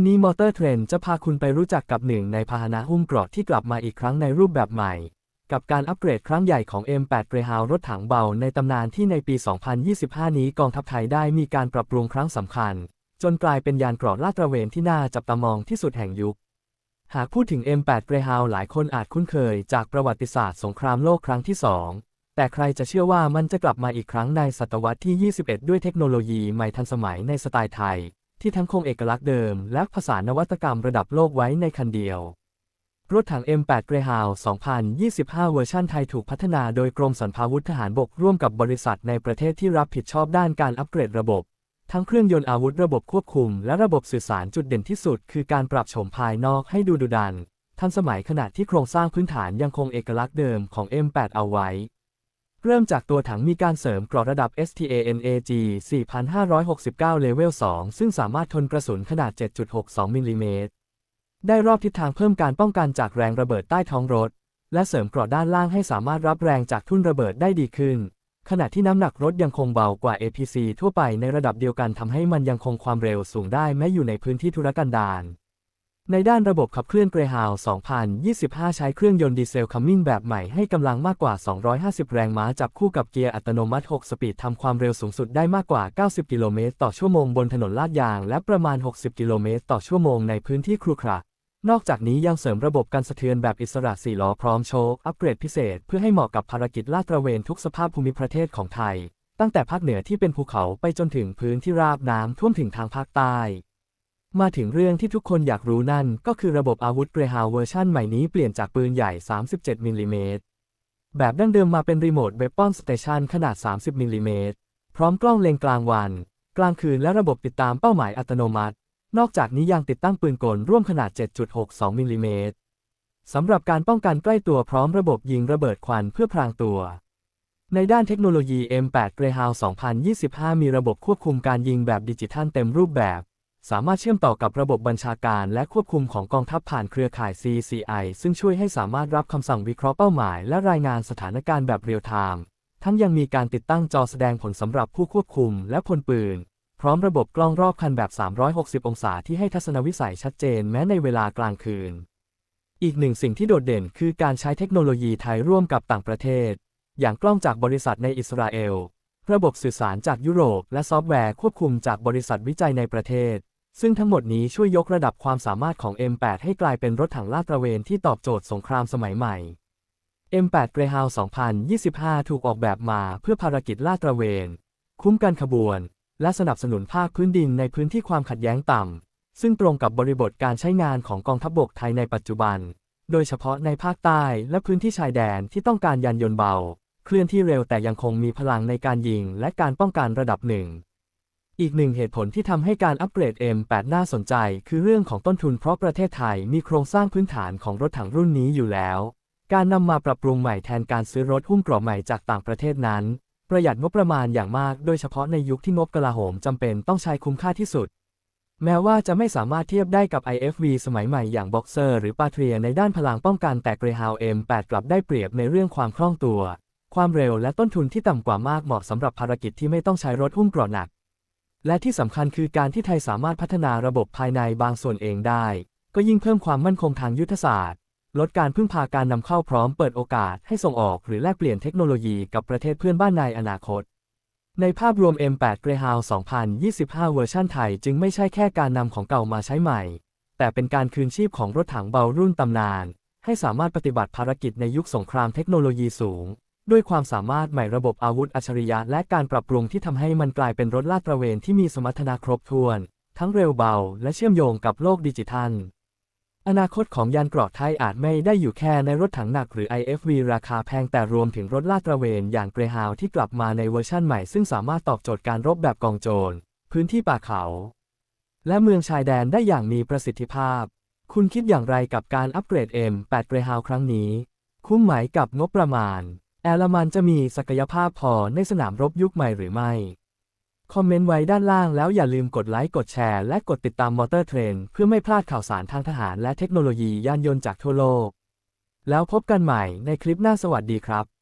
วันนี้มอเตอร์เทรนจะพาคุณไปรู้จักกับหนึ่งในพาหนะหุ้มเกราะที่กลับมาอีกครั้งในรูปแบบใหม่ กับการอัปเกรดครั้งใหญ่ของ M8 Greyhound รถถังเบาในตำนานที่ในปี 2025 นี้กองทัพไทยได้มีการปรับปรุงครั้งสำคัญ จนกลายเป็นยานเกราะลาดตระเวนที่น่าจับตามองที่สุดแห่งยุค หากพูดถึง M8 Greyhound หลายคนอาจคุ้นเคยจากประวัติศาสตร์สงครามโลกครั้งที่2แต่ใครจะเชื่อว่ามันจะกลับมาอีกครั้งในศตวรรษที่ 21 ด้วยเทคโนโลยีใหม่ทันสมัยในสไตล์ไทย ที่ทั้งคงเอกลักษณ์เดิม และผสานนวัตกรรมระดับโลกไว้ในคันเดียว รถถัง M8 Greyhound 2025 เวอร์ชันไทยถูกพัฒนาโดยกรมสรรพาวุธทหารบกร่วมกับบริษัทในประเทศที่รับผิดชอบด้านการอัปเกรดระบบ ทั้งเครื่องยนต์อาวุธระบบควบคุม และระบบสื่อสารจุดเด่นที่สุด คือการปรับโฉมภายนอกให้ดูดุดัน ทันสมัยขณะที่โครงสร้างพื้นฐานยังคงเอกลักษณ์เดิมของ M8 เอาไว้ เริ่มจากตัวถังมีการเสริมกรอระดับ STANAG 4569เลเวล2ซึ่งสามารถทนกระสุนขนาด 7.62 มิลลิเมตร ได้รอบทิศทางเพิ่มการป้องกันจากแรงระเบิดใต้ท้องรถ และเสริมเกราะด้านล่างให้สามารถรับแรงจากทุ่นระเบิดได้ดีขึ้น ขณะที่น้ำหนักรถยังคงเบากว่า APC ทั่วไปในระดับเดียวกันทำให้มันยังคงความเร็วสูงได้แม้อยู่ในพื้นที่ธุรกันดาร ในด้านระบบขับเคลื่อน Greyhound 2025 ใช้เครื่องยนต์ดีเซลคัมมินแบบใหม่ให้กำลังมากกว่า 250 แรงม้าจับคู่กับเกียร์อัตโนมัติ 6 สปีดทำความเร็วสูงสุดได้มากกว่า 90 กิโลเมตรต่อชั่วโมงบนถนนลาดยาง และประมาณ 60 กิโลเมตรต่อชั่วโมงในพื้นที่ครุขระนอกจากนี้ยังเสริมระบบการสะเทือนแบบอิสระ4ล้อพร้อมโชคอัปเกรดพิเศษ เพื่อให้เหมาะกับภารกิจลาดตระเวนทุกสภาพภูมิประเทศของไทย ตั้งแต่ภาคเหนือที่เป็นภูเขาไปจนถึงพื้นที่ราบน้ำท่วมถึงทางภาคใต้ มาถึงเรื่องที่ทุกคนอยากรู้นั่นก็คือระบบอาวุธ Greyhound เวอร์ชันใหม่นี้เปลี่ยนจากปืนใหญ่ 37มิลลิเมตรแบบดั้งเดิมมาเป็นรีโมทเว p ปอนสเตชันขนาด 30มิลลิเมตรพร้อมกล้องเลนกลางวัน กลางคืนและระบบติดตามเป้าหมายอัตโนมัติ นอกจากนี้ยังติดตั้งปืนกลร่วมขนาด 7.62มิลลิเมตรสำหรับการป้องกันใกล้ตัวพร้อมระบบยิงระเบิดควันเพื่อพรางตัว ในด้านเทคโนโลยี M8 Greyhound 2025 มีระบบควบคุมการยิงแบบดิจิทัลเต็มรูปแบบ สามารถเชื่อมต่อกับระบบบัญชาการและควบคุมของกองทัพผ่านเครือข่าย CCI ซึ่งช่วยให้สามารถรับคำสั่งวิเคราะห์เป้าหมาย และรายงานสถานการณ์แบบเรียลไทม์ ทั้งยังมีการติดตั้งจอแสดงผลสำหรับผู้ควบคุมและพลปืน พร้อมระบบกล้องรอบคันแบบ 360 องศาที่ให้ทัศนวิสัยชัดเจนแม้ในเวลากลางคืน อีกหนึ่งสิ่งที่โดดเด่นคือการใช้เทคโนโลยีไทยร่วมกับต่างประเทศ อย่างกล้องจากบริษัทในอิสราเอล ระบบสื่อสารจากยุโรป และซอฟต์แวร์ควบคุมจากบริษัทวิจัยในประเทศ ซึ่งทั้งหมดนี้ช่วยยกระดับความสามารถของ M8 ให้กลายเป็นรถถังลาดตระเวนที่ตอบโจทย์สงครามสมัยใหม่ M8 Greyhound 2025 ถูกออกแบบมาเพื่อภารกิจลาดตระเวน คุ้มกันขบวน และสนับสนุนภาคพื้นดินในพื้นที่ความขัดแย้งต่ำ ซึ่งตรงกับบริบทการใช้งานของกองทัพบบกไทยในปัจจุบัน โดยเฉพาะในภาคใต้และพื้นที่ชายแดนที่ต้องการยานยนต์เบา เคลื่อนที่เร็วแต่ยังคงมีพลังในการยิงและการป้องกันระดับหนึ่ง อีกหนึ่งเหตุผลที่ทำให้การอัปเกรด M8 น่าสนใจ คือเรื่องของต้นทุนเพราะประเทศไทยมีโครงสร้างพื้นฐานของรถถังรุ่นนี้อยู่แล้ว การนำมาปรับปรุงใหม่แทนการซื้อรถหุ้มเกราะใหม่จากต่างประเทศนั้น ประหยัดงบประมาณอย่างมาก โดยเฉพาะในยุคที่งบกลาโหมจำเป็นต้องใช้คุ้มค่าที่สุด แม้ว่าจะไม่สามารถเทียบได้กับ IFV สมัยใหม่อย่าง Boxer หรือ Patria ในด้านพลังป้องกันแต่ Greyhound M8 กลับได้เปรียบในเรื่องความคล่องตัว ความเร็วและต้นทุนที่ต่ำกว่ามากเหมาะสำหรับภารกิจที่ไม่ต้องใช้รถหุ้มเกราะหนัก และที่สำคัญคือการที่ไทยสามารถพัฒนาระบบภายในบางส่วนเองได้ ก็ยิ่งเพิ่มความมั่นคงทางยุทธศาสตร์ ลดการพึ่งพาการนำเข้าพร้อมเปิดโอกาสให้ส่งออกหรือแลกเปลี่ยนเทคโนโลยีกับประเทศเพื่อนบ้านในอนาคต ในภาพรวม M8 Greyhound 2025 เวอร์ชันไทยจึงไม่ใช่แค่การนำของเก่ามาใช้ใหม่ แต่เป็นการคืนชีพของรถถังเบารุ่นตำนาน ให้สามารถปฏิบัติภารกิจในยุคสงครามเทคโนโลยีสูง ด้วยความสามารถใหม่ระบบอาวุธอัจฉริยะและการปรับปรุงที่ทำให้มันกลายเป็นรถลาดตระเวนที่มีสมรรถนะครบถ้วน ทั้งเร็วเบา และเชื่อมโยงกับโลกดิจิทัล อนาคตของยานเกราะไทยอาจไม่ได้อยู่แค่ในรถถังหนักหรือ IFV ราคาแพงแต่รวมถึงรถลาดตระเวนอย่าง Greyhound ที่กลับมาในเวอร์ชั่นใหม่ซึ่งสามารถตอบโจทย์การรบแบบกองโจร พื้นที่ป่าเขา และเมืองชายแดนได้อย่างมีประสิทธิภาพ คุณคิดอย่างไรกับการอัปเกรด M8 Greyhound ครั้งนี้ คุ้มไหมกับงบประมาณ แอลมันจะมีศักยภาพพอในสนามรบยุคใหม่หรือไม่ คอมเมนต์ไว้ด้านล่างแล้วอย่าลืมกดไลค์ กดแชร์ และกดติดตามมอเตอร์เทรนเพื่อไม่พลาดข่าวสารทางทหารและเทคโนโลยียานยนต์จากทั่วโลก แล้วพบกันใหม่ในคลิปหน้าสวัสดีครับ